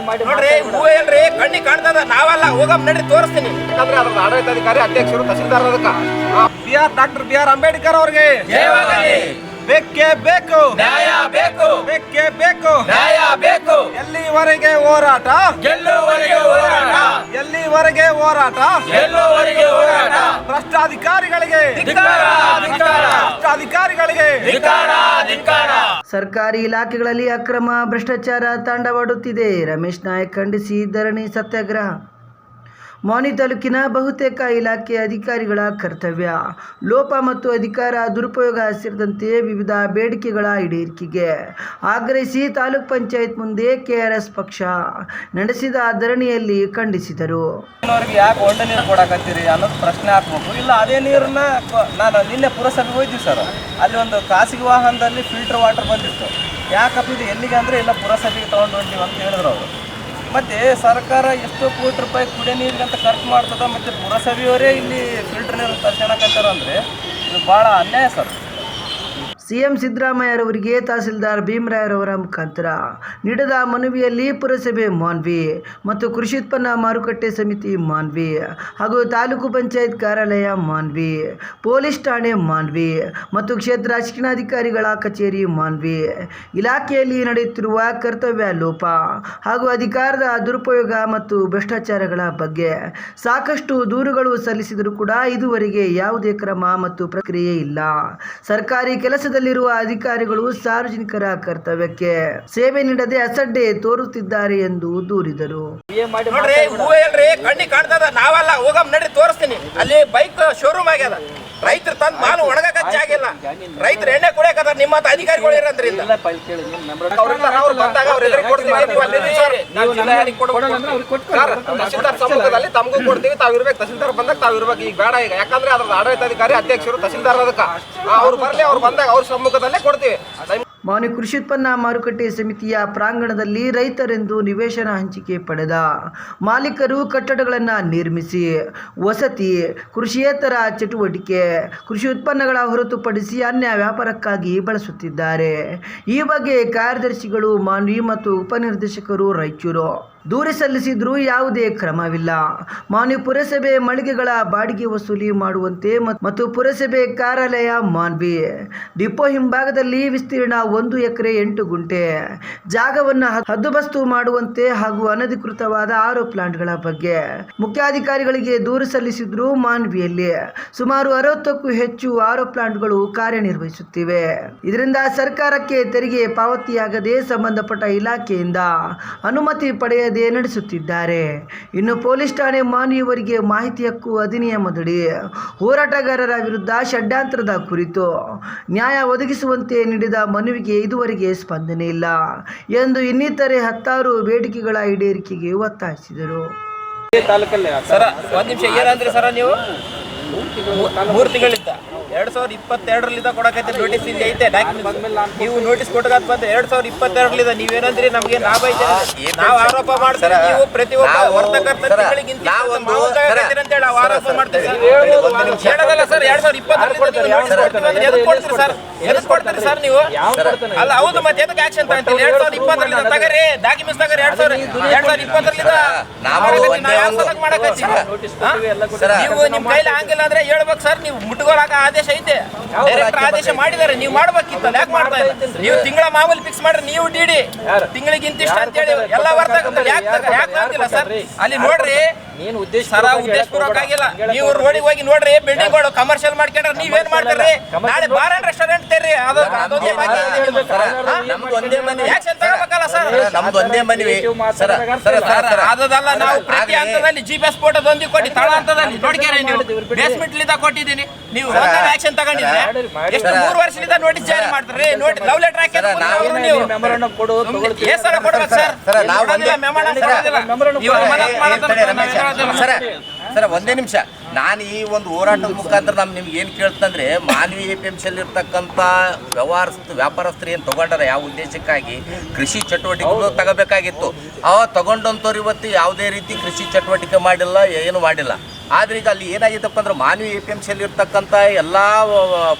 ನೋಡ್ರಿ ಹೂ ಹೇಳ್ರಿ ಕಣ್ಣಿಗೆ ಕಾಣ್ತದ ನಾವಲ್ಲ ಹೋಗಮ್ ನಡ್ರಿ ತೋರಿಸ್ತೀನಿ. ಯಾಕಂದ್ರೆ ಅದ್ರ ಆಡಳಿತಾಧಿಕಾರಿ ಅಧ್ಯಕ್ಷರು ತಹಸೀಲ್ದಾರ್ ಅದಕ್ಕ. B R doctor B R Ambedkar ಅವ್ರಿಗೆ. ಜಯವಾಗಲಿ. ಬೇಕೇ ಬೇಕು. ನ್ಯಾಯ ಬೇಕು. ಬೇಕೇ ಬೇಕು. ನ್ಯಾಯ ಬೇಕು. ಎಲ್ಲಿವರೆಗೆ ಹೋರಾಟ? ಗೆಲ್ಲುವರೆಗೆ ಹೋರಾಟ. ಎಲ್ಲಿವರೆಗೆ ಹೋರಾಟ? ಎಲ್ಲಿವರೆಗೆ ಹೋರಾಟ? ಭ್ರಷ್ಟಾಧಿಕಾರಿಗಳಿಗೆ. ಭ್ರಷ್ಟಾಧಿಕಾರಿಗಳಿಗೆ. ಸರ್ಕಾರಿ ಇಲಾಖೆಗಳಲ್ಲಿ ಅಕ್ರಮ ಭ್ರಷ್ಟಾಚಾರ ತಾಂಡವಾಡುತ್ತಿದೆ. ರಮೇಶ್ ನಾಯಕ್ ಖಂಡಿಸಿ ಧರಣಿ ಸತ್ಯಾಗ್ರಹ. ಮೌನಿ ತಾಲೂಕಿನ ಬಹುತೇಕ ಇಲಾಖೆ ಅಧಿಕಾರಿಗಳ ಕರ್ತವ್ಯ. ಲೋಪ ಮತ್ತು ಅಧಿಕಾರ, ದುರುಪಯೋಗ ಸೇರಿದಂತೆ ವಿವಿಧ ಬೇಡಿಕೆಗಳ ಈಡೇರಿಕೆಗೆ ಆಗ್ರಹಿಸಿ ತಾಲೂಕ್ ಪಂಚಾಯತ್ ಮುಂದೆ ಕೆಆರ್ಎಸ್ ಪಕ್ಷ ನಡೆಸಿದ ಧರಣಿಯಲ್ಲಿ ಖಂಡಿಸಿದರು. ಯಾಕೆ ಒಂಡೆ ನೀರು ಕೊಡಕತ್ತೀರಿ ಅನ್ನೋದು ಪ್ರಶ್ನೆ ಹಾಕ್ಬೇಕು. ಇಲ್ಲ, ಅದೇ ನೀರನ್ನ ನಾನು ನಿನ್ನೆ ಪುರಸಭೆಗೆ ಹೋಯ್ತೀವಿ ಸರ್. ಅಲ್ಲಿ ಒಂದು ಖಾಸಗಿ ವಾಹನದಲ್ಲಿ ಫಿಲ್ಟರ್ ವಾಟರ್ ಬಂದಿತ್ತು. ಯಾಕಪ್ಪ ಇದು ಎಲ್ಲಿಗೆ ಅಂದರೆ ಇಲ್ಲ ಪುರಸಭೆಗೆ ತೊಗೊಂಡು ಹೊಂಟೀವಿ ಅಂತ ಹೇಳಿದ್ರು ಅವರು. ಮತ್ತು ಸರ್ಕಾರ ಎಷ್ಟೋ ಕೋಟಿ ರೂಪಾಯಿ ಕುಡಿಯೋ ನೀರಿಗಂತ ಖರ್ಚು ಮಾಡ್ತದ, ಮತ್ತು ಪುರಸಭೆಯವರೇ ಇಲ್ಲಿ ಫಿಲ್ಟರ್ ನೀರು ತರ್ಸ್ಕೊಳಕತ್ತಾರ ಅಂದರೆ ಇದು ಭಾಳ ಅನ್ಯಾಯ ಸರ್. ಸಿಎಂ ಸಿದ್ದರಾಮಯ್ಯರವರಿಗೆ ತಹಸೀಲ್ದಾರ್ ಭೀಮರಾಯರವರ ಮುಖಾಂತರ ನೀಡಿದ ಮನವಿಯಲ್ಲಿ ಪುರಸಭೆ ಮಾನ್ವಿ ಮತ್ತು ಕೃಷಿ ಉತ್ಪನ್ನ ಮಾರುಕಟ್ಟೆ ಸಮಿತಿ ಮಾನ್ವಿ ಹಾಗೂ ತಾಲೂಕು ಪಂಚಾಯತ್ ಕಾರ್ಯಾಲಯ ಮಾನ್ವಿ, ಪೊಲೀಸ್ ಠಾಣೆ ಮಾನ್ವಿ ಮತ್ತು ಕ್ಷೇತ್ರ ಶಿಕ್ಷಣಾಧಿಕಾರಿಗಳ ಕಚೇರಿ ಮಾನ್ವಿ. ಇಲಾಖೆಯಲ್ಲಿ ನಡೆಯುತ್ತಿರುವ ಕರ್ತವ್ಯ ಲೋಪ ಹಾಗೂ ಅಧಿಕಾರದ ದುರುಪಯೋಗ ಮತ್ತು ಭ್ರಷ್ಟಾಚಾರಗಳ ಬಗ್ಗೆ ಸಾಕಷ್ಟು ದೂರುಗಳು ಸಲ್ಲಿಸಿದರೂ ಕೂಡ ಇದುವರೆಗೆ ಯಾವುದೇ ಕ್ರಮ ಮತ್ತು ಪ್ರಕ್ರಿಯೆ ಇಲ್ಲ. ಸರ್ಕಾರಿ ಕೆಲಸದಲ್ಲಿರುವ ಅಧಿಕಾರಿಗಳು ಸಾರ್ವಜನಿಕರ ಕರ್ತವ್ಯಕ್ಕೆ ಸೇವೆ ನೀಡದೆ ಅಸಡ್ಡೆ ತೋರುತ್ತಿದ್ದಾರೆ ಎಂದು ದೂರಿದರು. ನೋಡ್ರಿ ಹೂ ಹೇಳ್ರಿ ಕಣ್ಣಿಗೆ ಕಾಣ್ತದ ನಾವಲ್ಲ ಹೋಗಮ್ ನಡಿ ತೋರಿಸ್ತೀನಿ. ಅಲ್ಲಿ ಬೈಕ್ ಶೋರೂಮ್ ಆಗ್ಯದ ರೈತರು ತಂದು ಮಾಲು ಒಣಗಕ್ಕೆ ಆಗಿಲ್ಲ. ರೈತರು ಎಣ್ಣೆ ಕುಡಿಯಕದ ನಿಮ್ಮ ಹತ್ರ ಅಧಿಕಾರಿಗಳು ಇರೋದ್ರಿಂದ ಅವ್ರು ಬಂದಾಗ ಅವ್ರ ಎದುರಿಗೆ ತಹಸೀಲ್ದಾರ್ ಸಮ್ಮುಖದಲ್ಲಿ ತಮಗೂ ಕೊಡ್ತೀವಿ. ತಾವು ಇರ್ಬೇಕು. ತಹಸೀಲ್ದಾರ್ ಬಂದಾಗ ತಾವು ಇರ್ಬೇಕು. ಈಗ ಬೇಡ ಈಗ. ಯಾಕಂದ್ರೆ ಅದ್ರ ಆಡಳಿತಾಧಿಕಾರಿ ಅಧ್ಯಕ್ಷರು ತಹಸೀಲ್ದಾರ್ ಅದಕ್ಕ. ಅವ್ರು ಬರಲಿ ಅವ್ರು ಬಂದಾಗ ಅವ್ರ ಸಮ್ಮುಖದಲ್ಲೇ ಕೊಡ್ತೀವಿ. ಮೌನಿ ಕೃಷಿ ಉತ್ಪನ್ನ ಮಾರುಕಟ್ಟೆ ಸಮಿತಿಯ ಪ್ರಾಂಗಣದಲ್ಲಿ ರೈತರೆಂದು ನಿವೇಶನ ಹಂಚಿಕೆ ಪಡೆದ. ಮಾಲೀಕರು ಕಟ್ಟಡಗಳನ್ನು ನಿರ್ಮಿಸಿ, ವಸತಿ, ಕೃಷಿಯೇತರ ಚಟುವಟಿಕೆ, ಕೃಷಿ ಉತ್ಪನ್ನಗಳ ಹೊರತುಪಡಿಸಿ ಅನ್ಯ ವ್ಯಾಪಾರಕ್ಕಾಗಿ ಬಳಸುತ್ತಿದ್ದಾರೆ. ಈ ಬಗ್ಗೆ ಕಾರ್ಯದರ್ಶಿಗಳು, ಮಾನ್ವಿ ಮತ್ತು ಉಪನಿರ್ದೇಶಕರು ರಾಯಚೂರು ದೂರು ಸಲ್ಲಿಸಿದರೂ ಯಾವುದೇ ಕ್ರಮವಿಲ್ಲ. ಮಾನ್ವಿ ಪುರಸಭೆ ಮಳಿಗೆಗಳ ಬಾಡಿಗೆ ವಸೂಲಿ ಮಾಡುವಂತೆ ಮತ್ತು ಪುರಸಭೆ ಕಾರ್ಯಾಲಯ ಮಾನ್ವಿ ಡಿಪೋ ಹಿಂಭಾಗದಲ್ಲಿ ವಿಸ್ತೀರ್ಣ ಒಂದು ಎಕರೆ ಎಂಟು ಗುಂಟೆ. ಜಾಗವನ್ನು ಹದ್ದುಬಸ್ತು ಮಾಡುವಂತೆ ಹಾಗೂ ಅನಧಿಕೃತವಾದ ಆರು ಪ್ಲಾಂಟ್ಗಳ ಬಗ್ಗೆ. ಮುಖ್ಯಾಧಿಕಾರಿಗಳಿಗೆ ದೂರು ಸಲ್ಲಿಸಿದ್ರು ಮಾನ್ವಿಯಲ್ಲಿ ಸುಮಾರು ಅರವತ್ತಕ್ಕೂ ಹೆಚ್ಚು ಆರೋ ಪ್ಲಾಂಟ್ಗಳು ಕಾರ್ಯನಿರ್ವಹಿಸುತ್ತಿವೆ. ಇದರಿಂದ ಸರ್ಕಾರಕ್ಕೆ ತೆರಿಗೆ ಪಾವತಿಯಾಗದೆ ಸಂಬಂಧಪಟ್ಟ ಇಲಾಖೆಯಿಂದ ಅನುಮತಿ ಪಡೆಯದೆ ನಡೆಸುತ್ತಿದ್ದಾರೆ. ಇನ್ನು ಪೊಲೀಸ್ ಠಾಣೆ ಮಾನಿಯವರಿಗೆ ಮಾಹಿತಿ ಹಕ್ಕು ಅಧಿನಿಯಮದಡಿ ಹೋರಾಟಗಾರರ ವಿರುದ್ಧ ಷಡ್ಯಂತ್ರದ ಕುರಿತು ನ್ಯಾಯ ಒದಗಿಸುವಂತೆ ನೀಡಿದ ಮನವಿಗೆ ಇದುವರೆಗೆ ಸ್ಪಂದನೆ ಇಲ್ಲ ಎಂದು ಇನ್ನಿತರೆ ಹತ್ತಾರು ಬೇಡಿಕೆಗಳ ಈಡೇರಿಕೆಗೆ ಒತ್ತಾಯಿಸಿದರು. ಸರ ಒಂದ್ ನಿಮಿಷ ಏನಂದ್ರಿ ಸರ ನೀವು? ಮೂರು ತಿಂಗಳಿಂದ ಎರಡ್ ಸಾವಿರದ ಇಪ್ಪತ್ತೆರಡರಲ್ಲಿ ಕೊಡಕೈತೆ ನೋಟಿಸ್ ಇಲ್ಲಿ ಐತೆ. ಡಾಕ್ಯುಮೆಂಟ್ ನೀವು ನೋಟಿಸ್ ಕೊಟ್ಟಾಗ ಬಂದ್ರೆ ಎರಡ್ ಸಾವಿರದ ಇಪ್ಪತ್ತೆರಡರಲ್ಲಿಂದ ನೀವೇನಂದ್ರಿ? ನಮ್ಗೆ ಲಾಭ ಐತೆ. ನಾವು ಆರೋಪ ಮಾಡ್ತಾರೆ ನೀವು ಪ್ರತಿಯೊಬ್ಬ ಒಬ್ಬ ತಿಂಗಳಿಗೆ ಇಂತಿಷ್ಟು ನಾವೊಂದು- ಮಾವು ತಗೋತೀರಿ ಅಂತ ಹೇಳಿ ನಾವು ಆರೋಪ ಮಾಡ್ತೀವಿ. ಸರ್. ಹೇಳೋದಲ್ಲ ಸರ್ ಎರಡ್ ಸಾವಿರದ ಅಂದ್ರೆ ಎದಕ್ಕೆ ಕೊಡ್ತೀರಿ? ಸರ್? ಎದಕ್ಕೆ ಕೊಡ್ತೀರಿ? ಸರ್ ನೀವು ಅಲ್ಲ ಹೌದು ಮತ್ತೆ ಎದಕ್ಕೆ ಆಕ್ಷನ್ ತಗೊಂತೀರಿ? ಎರಡ್ ಸಾವಿರದ ಇಪ್ಪತ್ತರಲ್ಲಿ ತಗರಿ ಡಾಕ್ಯುಮೆಂಟ್ಸ್ ತಗರಿ ಎರಡ್ ಸಾವಿರ ಎರಡ್ ಸಾವಿರದ ಇಪ್ಪತ್ತರಿಂದ ನಾವು ಒಂದು- ನೀವು ನಿಮ್ಮ ಕೈಲಿ ಹಂಗಿಲ್ಲ ಅಂದ್ರೆ ಹೇಳ್ಬೇಕು ಸರ್ ನೀವು ಮುಟ್ಕೊಳಕ ಆದೇಶ ಐತೆ. ಡೈರೆಕ್ಟರ್ ಆದೇಶ ಮಾಡಿದಾರೆ ನೀವು ಮಾಡ್ಬೇಕಿತ್ತು ಯಾಕೆ ಮಾಡ್ತಾ ಇಲ್ಲ? ನೀವು ತಿಂಗಳ ಮಾಮೂಲಿ ಫಿಕ್ಸ್ ಮಾಡ್ರಿ ನೀವು ಡಿಡಿ ತಿಂಗಳಿಗೆ ಇಂತಿಷ್ಟ ಅಂತ ಹೇಳಿ ಎಲ್ಲ ವರ್ತ ಯಾಕೆ ಯಾಕೆ ಆಗ್ತಿಲ್ಲ ಸರ್? ಅಲ್ಲಿ ನೋಡ್ರಿ ನೀನು ಉದ್ದೇಶ ಸರ ಉದ್ದೇಶಪೂರ್ವಕ ಆಗಿಲ್ಲ. ನೀವು ರೋಡಿಗೆ ಹೋಗಿ ನೋಡ್ರಿ ಬಿಲ್ಡಿಂಗ್ಗಳು ಕಮರ್ಷಿಯಲ್ ಮಾಡ್ಕೊಂಡ್ರೆ ನೀವೇನ್ ಮಾಡ್ತೀರಿ? ನಾಳೆ ಬಾರ್ ಅಂಡ್ ರೆಸ್ಟೋರೆಂಟ್ ತೇರಿ ಅದು ಅದೊಂದೇ. ನಮ್ದು. ಒಂದೇ ಮನೆ. ಆಕ್ಷನ್ ತಗೋಬೇಕಲ್ಲ ಸರ್? ನಮ್ದು ಒಂದೇ ಮನವಿ ಸರ ಸರ ಸರ ಅದಲ್ಲ ನಾವು ಪ್ರತಿ. ಹಂತದಲ್ಲಿ ಜಿ ಪಿ ಎಸ್ ಫೋಟೋ ಒಂದಿ ಕೊಟ್ಟು ತಳ ಹಂತದಲ್ಲಿ. ನೋಡ್ಕ್ಯಾರೆ ನೀವು. ಬೇಸ್ಮೆಂಟ್ ಲಿಂದ ಕೊಟ್ಟಿದ್ದೀನಿ. ನೀವು ಆಕ್ಷನ್ ತಗೊಂಡಿದ್ರೆ ಎಷ್ಟು. ಮೂರು ವರ್ಷದಿಂದ ನೋಟಿಸ್ ಜಾರಿ ಮಾಡ್ತಾರೆ? ನೋಡಿ ಲವ್ ಲೆಟರ್ ಹಾಕಿ ನಾವು. ಮೆಮೊರಾಂಡಮ್ ಕೊಡು ಏ ಸರ ಕೊಡ್ಬೇಕು ಸರ್. ನಾವು memorandum ಸರ. ಇವ್ರು ಮನಸ್ಸು ಮಾಡೋದನ್ನ ಸರ ಸರ, ಒಂದೇ ನಿಮಿಷ. ನಾನು ಈ ಒಂದು ಹೋರಾಟದ ಮುಖಾಂತರ ನಮ್ಗೆ ನಿಮ್ಗೆ ಏನು ಕೇಳ್ತಂದ್ರೆ ಮಾನವೀಯ ಎ ಪಿ ಎಂ ಸಿಯಲ್ಲಿ ಇರ್ತಕ್ಕಂಥ ವ್ಯವಹಾರಸ್ಥ, ವ್ಯಾಪಾರಸ್ಥರು ಏನು ತೊಗೊಂಡಾರ ಯಾವ ಉದ್ದೇಶಕ್ಕಾಗಿ? ಕೃಷಿ ಚಟುವಟಿಕೆಗಳು ತಗೋಬೇಕಾಗಿತ್ತು. ಅವ ತಗೊಂಡಂಥವ್ರು ಇವತ್ತು ಯಾವುದೇ ರೀತಿ ಕೃಷಿ ಚಟುವಟಿಕೆ ಮಾಡಿಲ್ಲ, ಏನು ಮಾಡಿಲ್ಲ. ಆದರೆ ಈಗ ಅಲ್ಲಿ ಏನಾಗಿತ್ತಪ್ಪ ಅಂದ್ರೆ, ಮಾನವೀಯ ಎ ಪಿ ಎಂ ಸಿಯಲ್ಲಿ ಇರ್ತಕ್ಕಂಥ ಎಲ್ಲ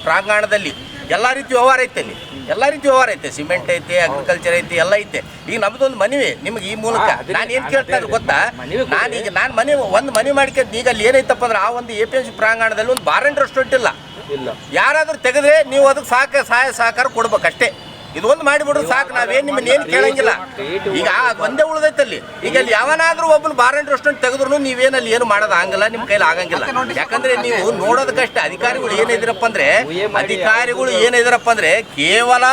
ಪ್ರಾಂಗಣದಲ್ಲಿ ಎಲ್ಲ ರೀತಿ ವ್ಯವಹಾರ ಐತೆ ಅಲ್ಲಿ. ಎಲ್ಲ ರೀತಿ ವ್ಯವಹಾರ ಐತೆ ಸಿಮೆಂಟ್ ಐತಿ ಅಗ್ರಿಕಲ್ಚರ್ ಐತಿ ಎಲ್ಲ ಐತೆ. ಈಗ ನಮ್ದೊಂದು ಮನವಿ ನಿಮ್ಗೆ ಈ ಮೂಲಕ. ನಾನು ಏನು ಕೇಳ್ತಾ ಇರೋದು ಗೊತ್ತಾ? ನಾನು ಈಗ ನಾನು ಮನೆ ಒಂದು ಮನೆ ಮಾಡ್ಕೊಂಡು ಈಗ ಅಲ್ಲಿ ಏನೈತಪ್ಪ ಅಂದ್ರೆ ಆ ಒಂದು ಎ ಪಿ ಎಂ ಸಿ ಪ್ರಾಂಗಣದಲ್ಲಿ ಒಂದು ಬಾರ್ ರೆಸ್ಟೋರೆಂಟ್ ಇಲ್ಲ. ಯಾರಾದ್ರೂ ತೆಗೆದ್ರೆ ನೀವು ಅದಕ್ಕೆ ಸಾಕ ಸಹಾಯ ಸಹಕಾರ ಕೊಡ್ಬೇಕು ಅಷ್ಟೇ ಇದು ಒಂದು ಮಾಡಿಬಿಡ್ರು ಸಾಕು, ನಾವೇನು ನಿಮ್ಮನ್ನ ಏನು ಕೇಳಂಗಿಲ್ಲ. ಈಗ ಅದು ಒಂದೇ ಉಳಿದೈತಲ್ಲಿ ಈಗ ಅಲ್ಲಿ ಯಾವನಾದ್ರೂ ಒಬ್ಬನು ಬಾರ್ ಅಂಡ್ ರೆಸ್ಟೋರೆಂಟ್ ತೆಗೆದ್ರು ನೀವೇನು ಅಲ್ಲಿ ಏನು ಮಾಡೋದು ಆಗಂಗಿಲ್ಲ ನಿಮ್ಮ ಕೈಲಿ ಆಗಂಗಿಲ್ಲ. ಯಾಕಂದ್ರೆ ನೀವು ನೋಡೋದಕ್ಕಷ್ಟೇ ಅಧಿಕಾರಿಗಳು ಏನಿದ್ರಪ್ಪ ಅಂದ್ರೆ, ಅಧಿಕಾರಿಗಳು ಏನಿದ್ರಪ್ಪ ಅಂದ್ರೆ ಕೇವಲ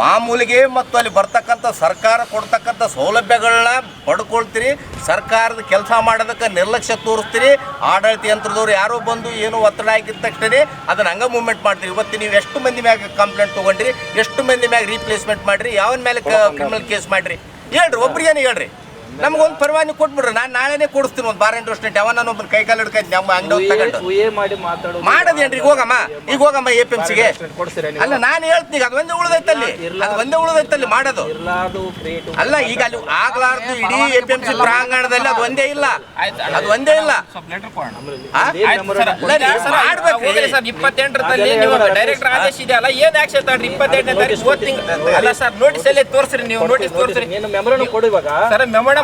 ಮಾಮೂಲಿಗೆ ಮತ್ತು ಅಲ್ಲಿ ಬರ್ತಕ್ಕಂಥ ಸರ್ಕಾರ ಕೊಡ್ತಕ್ಕಂಥ ಸೌಲಭ್ಯಗಳನ್ನ ಪಡ್ಕೊಳ್ತೀರಿ ಸರ್ಕಾರದ ಕೆಲಸ ಮಾಡೋದಕ್ಕೆ ನಿರ್ಲಕ್ಷ್ಯ ತೋರಿಸ್ತೀರಿ ಆಡಳಿತ ಯಂತ್ರದವ್ರು ಯಾರೋ ಬಂದು ಏನು ಒತ್ತಡ ಆಗಿದ್ದ ತಕ್ಷಣ ಅದನ್ನು ಹಂಗ ಮೂವ್ಮೆಂಟ್ ಮಾಡ್ತೀರಿ. ಇವತ್ತು ನೀವು ಎಷ್ಟು ಮಂದಿ ಮ್ಯಾಗ ಕಂಪ್ಲೇಂಟ್ ತೊಗೊಂಡ್ರಿ ಎಷ್ಟು ಮಂದಿ ಮ್ಯಾಗ ರೀಪ್ಲೇಸ್ಮೆಂಟ್ ಮಾಡಿರಿ ಯಾವನ ಮೇಲೆ ಕ್ರಿಮಿನಲ್ ಕೇಸ್ ಮಾಡಿರಿ? ಹೇಳ್ರಿ ಒಬ್ರಿಗೇನು ಹೇಳ್ರಿ. ನಮಗೊಂದು ಪರವಾನಿ ಕೊಟ್ಬಿಡ್ರಿ. ನಾನು ನಾಳೆನೇ ಕೊಡಿಸ್ತೀನಿ ಒಂದು ಬಾರ್ ಎಂಟು ವರ್ಷ ಯಾವ ನಾನು ಒಬ್ಬನ ಕೈ ಕಾಲು ಹಿಡ್ಕೊಂಡು ನಮ್ಮ ಅಂಗಡಿ ತಗೊಂಡು. ಉಯೆ ಮಾಡಿ ಮಾತಾಡೋದು ಮಾಡೋದೇನ್ರಿ ಈಗ ಹೋಗಮ್ಮ. ಈಗ ಹೋಗಮ್ಮ ಎ ಪಿ ಎಂ ಸಿಗೆ ಅಲ್ಲ ನಾನು ಹೇಳ್ತೀನಿ ಈಗ. ಅದು ಒಂದೇ ಉಳಿದೈತಲ್ಲಿ. ಅದು ಒಂದೇ ಉಳಿದೈತಲ್ಲಿ ಮಾಡೋದು. ಅಲ್ಲ ಈಗ ಅಲ್ಲಿ ಆಗ್ಲಾರ್ದು ಇಡೀ ಎ ಪಿ ಎಂ ಸಿ ಪ್ರಾಂಗಣದಲ್ಲಿ ಅದು ಒಂದೇ ಇಲ್ಲ. ಅದು ಒಂದೇ ಇಲ್ಲ. ಇಪ್ಪತ್ತೆಂಟರಲ್ಲಿ ನೀವು ಡೈರೆಕ್ಟರ್ ಆದೇಶ ಇದೆಯಲ್ಲ ಏನ್ ಆಕ್ಷನ್ ತಗೊಂಡ್ರಿ? ಇಪ್ಪತ್ತೆಂಟನೇ ತಾರೀಕು ಅಲ್ಲ ಸರ್ ನೋಟಿಸ್ ಅಲ್ಲೇ ತೋರಿಸ್ರಿ ನೀವು ನೋಟಿಸ್ ತೋರಿಸ್ರಿ. ನೀನು ಮೆಮೊರನ್ನು ಕೊಡು ಇವಾಗ. ಸರ್ ಮೆಮೊರಂ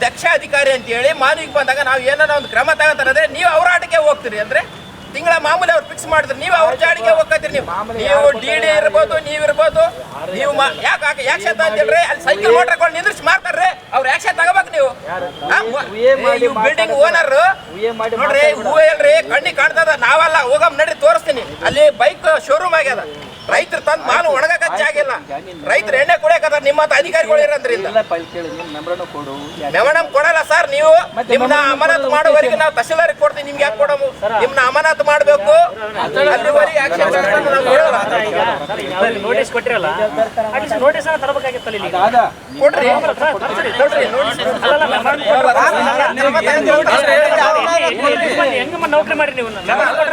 ದಕ್ಷಾಧಿಕಾರಿ ಅಂತೇಳಿ ಮಾನವಿಗೆ ಬಂದಾಗ ನಾವು ಏನಾರ ಒಂದು ಕ್ರಮ ತಗೋತಾರಂದ್ರೆ ನೀವು ಅವರಾಟಕ್ಕೆ ಹೋಗ್ತೀರಿ ಅಂದ್ರೆ ತಿಂಗಳ ಮಾಮೂಲಿ ಅವ್ರು ಫಿಕ್ಸ್ ಮಾಡಿದ್ರು. ನೀವು ಅವ್ರ ಜಾಡಿಗೆ ಹೋಗ್ತೀರಿ ನೀವು. ನೀವು ಡಿ ಡಿ ಇರ್ಬೋದು ನೀವು ಇರ್ಬೋದು. ನೀವು ಯಾಕೆ ಯಾಕ್ಷನ್ ಹೇಳ್ರಿ ಅಲ್ಲಿ ಸೈಕಲ್ ಮೋಟರ್ಗಳು ನಿಂದ್ರಿಸಿ ಮಾಡ್ತಾರ್ರಿ ಅವ್ರ ಯಾಕ್ಷನ್ ತಗೋಬೇಕು ನೀವು? ನೀವು ಬಿಲ್ಡಿಂಗ್ ಓನರ್ ನೋಡ್ರಿ ಹೂ ಹೇಳ್ರಿ ಕಣ್ಣಿ ಕಾಣ್ತದ ನಾವಲ್ಲ ಹೋಗಮ್ ನಡಿ ತೋರಿಸ್ತೀನಿ. ಅಲ್ಲಿ ಬೈಕ್ ಶೋರೂಮ್ ಆಗ್ಯದ. ರೈತರು ತಂದ್ ಮಾಲು ಒಣಗಕ್ಕೆ ಆಗಿಲ್ಲ. ರೈತರು ಎಣ್ಣೆ ಕುಡಿಯಕದ ನಿಮ್ಮ ಅಧಿಕಾರಿಗಳು ಇರೋದ್ರಿಂದ. ಎಲ್ಲ ಫೈಲ್ ಕೇಳಿ ನೀನು ಮೆಮೊರನ್ನು ಕೊಡು. ಮೆಮಣಂ ಕೊಡಲ್ಲ ಸರ್ ನೀವು ನಿಮ್ನ ಅಮಾನತ್ ಮಾಡೋವರೆಗೆ ನಾವು ತಹಶೀಲ್ದಾರ್ ಕೊಡ್ತೀನಿ ನಿಮ್ಗೆ ಯಾಕೆ ಕೊಡಮು? ನಿಮ್ನ ಅಮಾನತ್ ಮಾಡಬೇಕು ನಾವು ಹೇಳಲ್ಲ ನೋಟಿಸ್ ಕೊಟ್ಟಿರಲ್ಲ ನೋಟಿಸ್ ತರಬೇಕಾಗಿತ್ತಲ್ಲ ಇಲ್ಲಿ ಕೊಡ್ರಿ ಹೆಂಗಮ್ಮ ನೌಕರಿ ಮಾಡಿ ನೀವು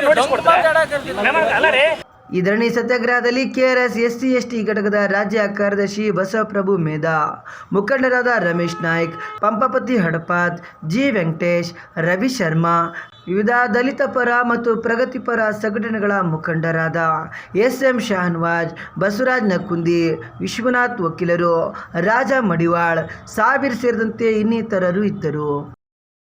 ನೋಟಿಸ್ ಕೊಡ್ತಾರೆ ಮೆಮೊ- ಅಲ್ಲ ರೀ ಈ ಧರಣಿ ಸತ್ಯಾಗ್ರಹದಲ್ಲಿ ಕೆಆರ್ಎಸ್ ಎಸ್ ಟಿ ಘಟಕದ ರಾಜ್ಯ ಕಾರ್ಯದರ್ಶಿ ಬಸವಪ್ರಭು ಮೇಧಾ, ಮುಖಂಡರಾದ ರಮೇಶ್ ನಾಯ್ಕ್, ಪಂಪಪತಿ ಹಡಪಾತ್ ಜಿ ವೆಂಕಟೇಶ್, ರವಿ ಶರ್ಮಾ, ವಿವಿಧ ದಲಿತ ಪರ ಮತ್ತು ಪ್ರಗತಿಪರ ಸಂಘಟನೆಗಳ ಮುಖಂಡರಾದ ಎಸ್ ಎಂ ಶಹನ್ವಾಜ್, ಬಸವರಾಜ್ ನಕುಂದಿ, ವಿಶ್ವನಾಥ್ ವಕೀಲರು, ರಾಜ ಮಡಿವಾಳ್ ಸಾಬೀರ್ ಸೇರಿದಂತೆ ಇನ್ನಿತರರು ಇದ್ದರು.